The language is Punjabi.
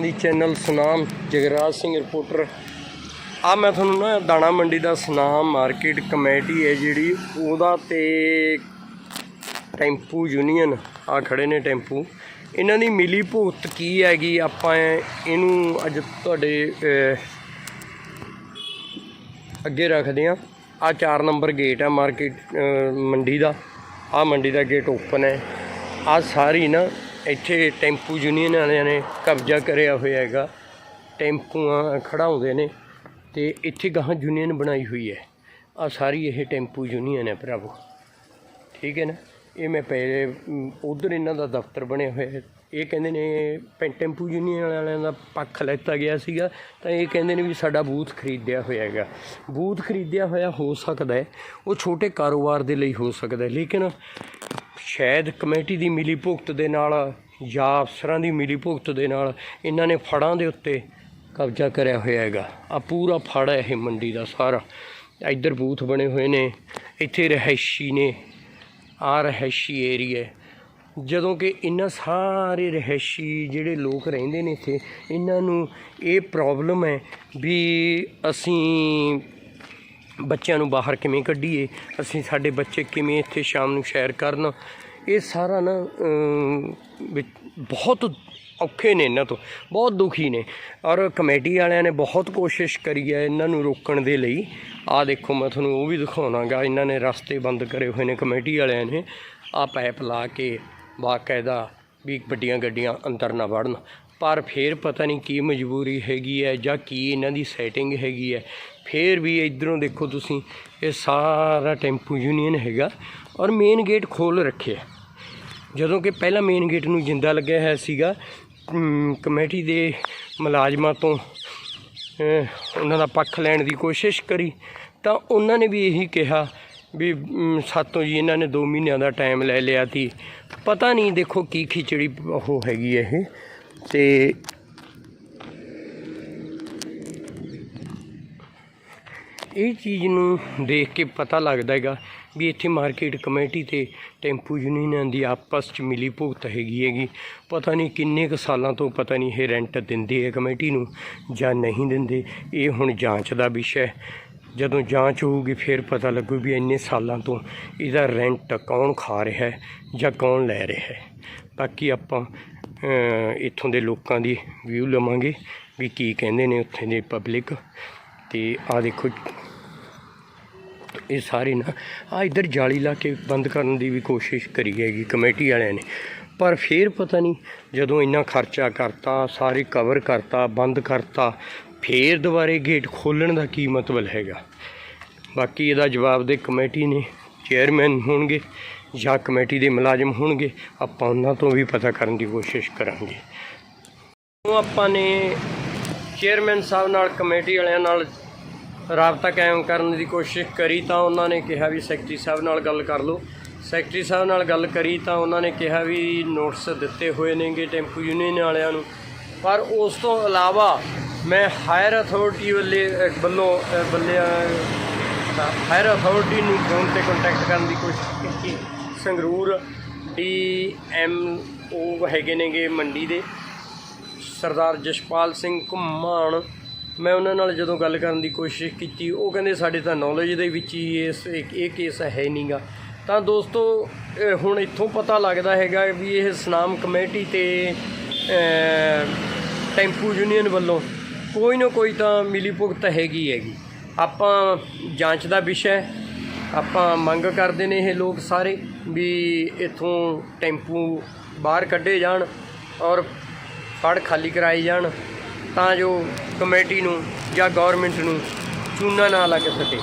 ਦੀ ਚੈਨਲ ਸੁਨਾਮ ਜਗਰਾਜ ਸਿੰਘ ਰਿਪੋਰਟਰ। ਆ ਮੈਂ ਤੁਹਾਨੂੰ ਨਾ ਦਾਣਾ ਮੰਡੀ ਦਾ ਸੁਨਾਮ ਮਾਰਕੀਟ ਕਮੇਟੀ ਹੈ ਜਿਹੜੀ, ਉਹਦਾ ਤੇ ਟੈਂਪੂ ਯੂਨੀਅਨ, ਆ ਖੜੇ ਨੇ ਟੈਂਪੂ। ਇਹਨਾਂ ਦੀ ਮਿਲੀ ਭੁਗਤ ਕੀ ਹੈਗੀ? ਆਪਾਂ ਇਹਨੂੰ ਅੱਜ ਤੁਹਾਡੇ ਅੱਗੇ ਰੱਖਦੇ ਆ ਆ 4 ਨੰਬਰ ਗੇਟ ਆ ਮਾਰਕੀਟ ਮੰਡੀ ਦਾ। ਆ ਮੰਡੀ ਦਾ ਗੇਟ ਓਪਨ ਹੈ। ਆ ਸਾਰੀ ਨਾ ਇੱਥੇ ਟੈਂਪੂ ਯੂਨੀਅਨ ਵਾਲਿਆਂ ਨੇ ਕਬਜ਼ਾ ਕਰਿਆ ਹੋਇਆ ਹੈਗਾ। ਟੈਂਪੂਆਂ ਖੜਾਉਂਦੇ ਨੇ ਤੇ ਇੱਥੇ ਗਾਹਾਂ ਯੂਨੀਅਨ ਬਣਾਈ ਹੋਈ ਹੈ। ਆ ਸਾਰੀ ਇਹ ਟੈਂਪੂ ਯੂਨੀਅਨ ਹੈ ਭਰਾਵੋ। ਠੀਕ ਹੈ ਨਾ? ਇਹ ਮੈਂ ਪਹਿਲੇ ਉਧਰ ਇਹਨਾਂ ਦਾ ਦਫ਼ਤਰ ਬਣਿਆ ਹੋਇਆ ਹੈ। ਇਹ ਕਹਿੰਦੇ ਨੇ ਪੈ- ਟੈਂਪੂ ਯੂਨੀਅਨ ਵਾਲਿਆਂ ਦਾ ਪੱਖ ਲੈਤਾ ਗਿਆ ਸੀਗਾ, ਤਾਂ ਇਹ ਕਹਿੰਦੇ ਨੇ ਵੀ ਸਾਡਾ ਬੂਥ ਖਰੀਦਿਆ ਹੋਇਆ ਹੈਗਾ। ਬੂਥ ਖਰੀਦਿਆ ਹੋਇਆ ਹੋ ਸਕਦਾ ਹੈ। ਉਹ ਛੋਟੇ ਕਾਰੋਬਾਰ ਦੇ ਲਈ ਹੋ ਸਕਦਾ ਹੈ। ਲੇਕਿਨ ਸ਼ਾਇਦ ਕਮੇਟੀ ਦੀ ਮਿਲੀ ਭੁਗਤ ਦੇ ਨਾਲ ਜਾਂ ਅਫਸਰਾਂ ਦੀ ਮਿਲੀ ਭੁਗਤ ਦੇ ਨਾਲ ਇਹਨਾਂ ਨੇ ਫੜਾਂ ਦੇ ਉੱਤੇ ਕਬਜ਼ਾ ਕਰਿਆ ਹੋਇਆ ਹੈਗਾ। ਆ ਪੂਰਾ ਫੜ ਹੈ ਇਹ ਮੰਡੀ ਦਾ ਸਾਰਾ। ਇੱਧਰ ਬੂਥ ਬਣੇ ਹੋਏ ਨੇ। ਇੱਥੇ ਰਹਿਸ਼ੀ ਨੇ। ਆ ਰਹਿਸ਼ੀ ਏਰੀਆ ਜਦੋਂ ਕਿ ਇਹਨਾਂ ਸਾਰੇ ਰਹਿਸ਼ੀ ਜਿਹੜੇ ਲੋਕ ਰਹਿੰਦੇ ਨੇ ਇੱਥੇ, ਇਹਨਾਂ ਨੂੰ ਇਹ ਪ੍ਰੋਬਲਮ ਹੈ ਵੀ ਅਸੀਂ ਬੱਚਿਆਂ ਨੂੰ ਬਾਹਰ ਕਿਵੇਂ ਕੱਢੀਏ ਅਸੀਂ ਸਾਡੇ ਬੱਚੇ ਕਿਵੇਂ ਇੱਥੇ ਸ਼ਾਮ ਨੂੰ ਸੈਰ ਕਰਨ। ਇਹ ਸਾਰਾ ਨਾ ਅਮ, ਬਹੁਤ ਔਖੇ ਨੇ ਇਹਨਾਂ ਤੋਂ ਬਹੁਤ ਦੁਖੀ ਨੇ। ਔਰ ਕਮੇਟੀ ਵਾਲਿਆਂ ਨੇ ਬਹੁਤ ਕੋਸ਼ਿਸ਼ ਕਰੀ ਹੈ ਇਹਨਾਂ ਨੂੰ ਰੋਕਣ ਦੇ ਲਈ। ਆਹ ਦੇਖੋ ਮੈਂ ਤੁਹਾਨੂੰ ਉਹ ਵੀ ਦਿਖਾਉਣਾਗਾ ਇਹਨਾਂ ਨੇ ਰਸਤੇ ਬੰਦ ਕਰੇ ਹੋਏ ਨੇ ਕਮੇਟੀ ਵਾਲਿਆਂ ਨੇ। ਆਹ ਪਾਈਪ ਲਾ ਕੇ ਬਾਕਾਇਦਾ ਵੀ ਵੱਡੀਆਂ ਗੱਡੀਆਂ ਅੰਦਰ ਨਾ ਵੜਨ। ਪਰ ਫਿਰ ਪਤਾ ਨਹੀਂ ਕੀ ਮਜਬੂਰੀ ਹੈਗੀ ਹੈ ਜਾਂ ਕੀ ਇਹਨਾਂ ਦੀ ਸੈਟਿੰਗ ਹੈਗੀ ਹੈ। ਫਿਰ ਵੀ ਇਧਰੋਂ ਦੇਖੋ ਤੁਸੀਂ ਇਹ ਸਾਰਾ ਟੈਂਪੂ ਯੂਨੀਅਨ ਹੈਗਾ ਔਰ ਮੇਨ ਗੇਟ ਖੋਲ ਰੱਖਿਆ। ਜਦੋਂ ਕਿ ਪਹਿਲਾਂ ਮੇਨ ਗੇਟ ਨੂੰ ਜਿੰਦਾ ਲੱਗਿਆ ਹੋਇਆ ਸੀਗਾ ਕਮੇਟੀ ਦੇ ਮੁਲਾਜ਼ਮਾਂ ਤੋਂ ਉਹਨਾਂ ਦਾ ਪੱਖ ਲੈਣ ਦੀ ਕੋਸ਼ਿਸ਼ ਕਰੀ ਤਾਂ ਉਹਨਾਂ ਨੇ ਵੀ ਇਹੀ ਕਿਹਾ ਵੀ ਅਮ, ਸਾਤੋਂ ਜੀ ਇਹਨਾਂ ਨੇ 2 ਮਹੀਨਿਆਂ ਦਾ ਟਾਈਮ ਲੈ ਲਿਆ ਸੀ। ਪਤਾ ਨਹੀਂ ਦੇਖੋ ਕੀ ਖਿਚੜੀ ਉਹ ਹੈਗੀ ਇਹ। ਤੇ ਇਹ ਚੀਜ਼ ਨੂੰ ਦੇਖ ਕੇ ਪਤਾ ਲੱਗਦਾ ਹੈਗਾ ਵੀ ਇੱਥੇ ਮਾਰਕੀਟ ਕਮੇਟੀ ਤੇ ਟੈਂਪੂ ਯੂਨੀਅਨ ਦੀ ਆਪਸ 'ਚ ਮਿਲੀ ਭੁਗਤ ਹੈਗੀ ਹੈਗੀ। ਪਤਾ ਨਹੀਂ ਕਿੰਨੇ ਕੁ ਸਾਲਾਂ ਤੋਂ ਪਤਾ ਨਹੀਂ ਇਹ ਰੈਂਟ ਦਿੰਦੇ ਹੈ ਕਮੇਟੀ ਨੂੰ ਜਾਂ ਨਹੀਂ ਦਿੰਦੇ। ਇਹ ਹੁਣ ਜਾਂਚ ਦਾ ਵਿਸ਼ਾ ਹੈ। ਜਦੋਂ ਜਾਂਚ ਹੋਊਗੀ ਫਿਰ ਪਤਾ ਲੱਗੂ ਵੀ ਇੰਨੇ ਸਾਲਾਂ ਤੋਂ ਇਹਦਾ ਰੈਂਟ ਕੌਣ ਖਾ ਰਿਹਾ ਹੈ ਜਾਂ ਕੌਣ ਲੈ ਰਿਹਾ ਹੈ। ਬਾਕੀ ਆਪਾਂ ਇੱਥੋਂ ਦੇ ਲੋਕਾਂ ਦੀ ਵਿਊ ਲਵਾਂਗੇ ਵੀ ਕੀ ਕਹਿੰਦੇ ਨੇ ਉੱਥੇ ਦੇ ਪਬਲਿਕ ਤੇ ਆ ਦੇਖੋ, ਇਹ ਸਾਰੇ ਨਾ ਆ ਇੱਧਰ ਜਾਲੀ ਲਾ ਕੇ ਬੰਦ ਕਰਨ ਦੀ ਵੀ ਕੋਸ਼ਿਸ਼ ਕਰੀ ਹੈਗੀ ਕਮੇਟੀ ਵਾਲਿਆਂ ਨੇ। ਪਰ ਫਿਰ ਪਤਾ ਨਹੀਂ, ਜਦੋਂ ਇੰਨਾ ਖਰਚਾ ਕਰਤਾ, ਸਾਰੇ ਕਵਰ ਕਰਤਾ, ਬੰਦ ਕਰਤਾ, ਫੇਰ ਦੁਬਾਰੇ ਗੇਟ ਖੋਲਣ ਦਾ ਕੀ ਮਤਲਬ ਹੈਗਾ? ਬਾਕੀ ਇਹਦਾ ਜਵਾਬ ਦੇ ਕਮੇਟੀ ਨੇ ਚੇਅਰਮੈਨ ਹੋਣਗੇ। ਜਾਂ ਕਮੇਟੀ ਦੇ ਮੁਲਾਜ਼ਮ ਹੋਣਗੇ, ਆਪਾਂ ਉਹਨਾਂ ਤੋਂ ਵੀ ਪਤਾ ਕਰਨ ਦੀ ਕੋਸ਼ਿਸ਼ ਕਰਾਂਗੇ। ਉਹ ਆਪਾਂ ਨੇ ਚੇਅਰਮੈਨ ਸਾਹਿਬ ਨਾਲ, ਕਮੇਟੀ ਵਾਲਿਆਂ ਨਾਲ ਰਾਬਤਾ ਕਾਇਮ ਕਰਨ ਦੀ ਕੋਸ਼ਿਸ਼ ਕਰੀ ਤਾਂ ਉਹਨਾਂ ਨੇ ਕਿਹਾ ਵੀ ਸੈਕਟਰੀ ਸਾਹਿਬ ਨਾਲ ਗੱਲ ਕਰ ਲਓ। ਸੈਕਟਰੀ ਸਾਹਿਬ ਨਾਲ ਗੱਲ ਕਰੀ ਤਾਂ ਉਹਨਾਂ ਨੇ ਕਿਹਾ ਵੀ ਨੋਟਿਸ ਦਿੱਤੇ ਹੋਏ ਨੇਗੇ ਟੈਂਪੂ ਯੂਨੀਅਨ ਵਾਲਿਆਂ ਨੂੰ। ਪਰ ਉਸ ਤੋਂ ਇਲਾਵਾ ਮੈਂ ਹਾਇਰ ਅਥਾਰਟੀ ਵੱਲੇ ਵੱਲੋਂ, ਅਹ ਹਾਇਰ ਅਥਾਰਟੀ ਨੂੰ ਫੋਨ ਤੇ ਕੰਟੈਕਟ ਕਰਨ ਦੀ ਕੋਸ਼ਿਸ਼ ਕੀਤੀ। ਸੰਗਰੂਰ ਡੀ ਐਮ ਉਹ ਹੈਗੇ ਨੇਗੇ ਮੰਡੀ ਦੇ। ਸਰਦਾਰ ਜਸ਼ਪਾਲ ਸਿੰਘ ਘੁੰਮਾਣ। ਮੈਂ ਉਹਨਾਂ ਨਾਲ ਜਦੋਂ ਗੱਲ ਕਰਨ ਦੀ ਕੋਸ਼ਿਸ਼ ਕੀਤੀ, ਉਹ ਕਹਿੰਦੇ ਸਾਡੇ ਤਾਂ ਨੌਲੇਜ ਦੇ ਵਿੱਚ ਹੀ ਇਸ ਇਹ ਕੇਸ ਹੈ ਨਹੀਂਗਾ। ਤਾਂ ਦੋਸਤੋ ਹੁਣ ਇੱਥੋਂ ਪਤਾ ਲੱਗਦਾ ਹੈਗਾ ਵੀ ਇਹ ਸਨਾਮ ਕਮੇਟੀ ਤੇ ਟੈਂਪੂ ਯੂਨੀਅਨ ਵੱਲੋਂ ਕੋਈ ਨਾ ਕੋਈ ਤਾਂ ਮਿਲੀ ਭੁਗਤ ਹੈਗੀ ਹੈਗੀ। ਆਪਾਂ ਜਾਂਚ ਦਾ ਵਿਸ਼ਾ ਆਪਾਂ ਮੰਗ ਕਰਦੇ ਨੇ ਇਹ ਲੋਕ ਸਾਰੇ ਵੀ ਇੱਥੋਂ ਟੈਂਪੂ ਬਾਹਰ ਕੱਢੇ ਜਾਣ ਔਰ ਫੜ ਖਾਲੀ ਕਰਾਏ ਜਾਣ ਤਾਂ ਜੋ ਕਮੇਟੀ ਨੂੰ ਜਾਂ ਗਵਰਨਮੈਂਟ ਨੂੰ ਚੂਨਾ ਨਾ ਲੱਗ ਸਕੇ।